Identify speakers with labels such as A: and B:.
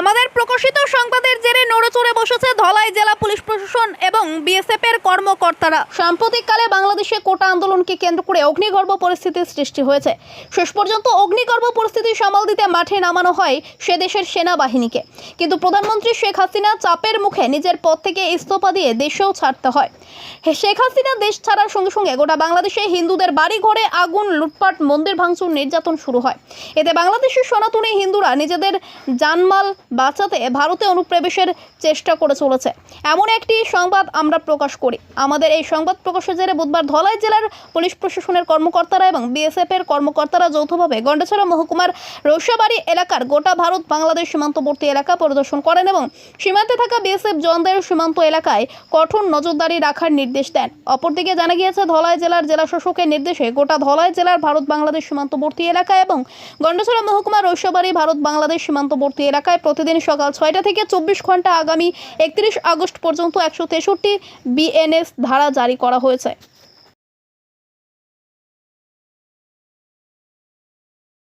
A: আমাদের প্রকাশিত সংবাদের জেরে নড়েচড়ে বসেছে ধলাই জেলা পুলিশ প্রশাসন এবং বিএসএফ এর কর্মকর্তারা। সাম্প্রতিককালে বাংলাদেশে কোটা আন্দোলনকে কেন্দ্র করে অগ্নিগর্ভ পরিস্থিতির সৃষ্টি হয়েছে। শেষ পর্যন্ত অগ্নিগর্ভ পরিস্থিতি সামাল দিতে মাঠে নামানো হয় সে দেশের সেনাবাহিনীকে। কিন্তু প্রধানমন্ত্রী শেখ হাসিনা চাপের মুখে নিজের পদ থেকে ইস্তফা দিয়ে দেশেও ছাড়তে হয়। শেখ হাসিনা দেশ ছাড়ার সঙ্গে সঙ্গে গোটা বাংলাদেশে হিন্দুদের বাড়ি ঘরে আগুন, লুটপাট, মন্দির ভাঙচুর, নির্যাতন শুরু হয়। এতে বাংলাদেশের সনাতনী হিন্দুরা নিজেদের জানমাল বাঁচাতে ভারতে অনুপ্রবেশের চেষ্টা করে চলেছে। এমন একটি সংবাদ আমরা প্রকাশ করি। আমাদের এই সংবাদ প্রকাশের জেরে বুধবার ধলাই জেলার পুলিশ প্রশাসনের কর্মকর্তারা এবং বিএসএফ এর কর্মকর্তারা যৌথভাবে গন্ডাছড়া মহকুমার রৌসাবাড়ি এলাকার গোটা ভারত বাংলাদেশ সীমান্তবর্তী এলাকা পরিদর্শন করেন এবং সীমান্তে থাকা বিএসএফ জওয়ানদের সীমান্ত এলাকায় কঠোর নজরদারি রাখার নির্দেশ দেন। অপরদিকে জানা গিয়েছে, ধলাই জেলার জেলা শাসকের নির্দেশে গোটা ধলাই জেলার ভারত বাংলাদেশ সীমান্তবর্তী এলাকা এবং গন্ডাছড়া মহকুমার রৌসাবাড়ি ভারত বাংলাদেশ সীমান্তবর্তী এলাকায় প্রতিদিন সকাল ছয়টা থেকে চব্বিশ ঘণ্টা আগামী একত্রিশ আগস্ট পর্যন্ত একশো তেষট্টি বিএনএস ধারা জারি করা হয়েছে।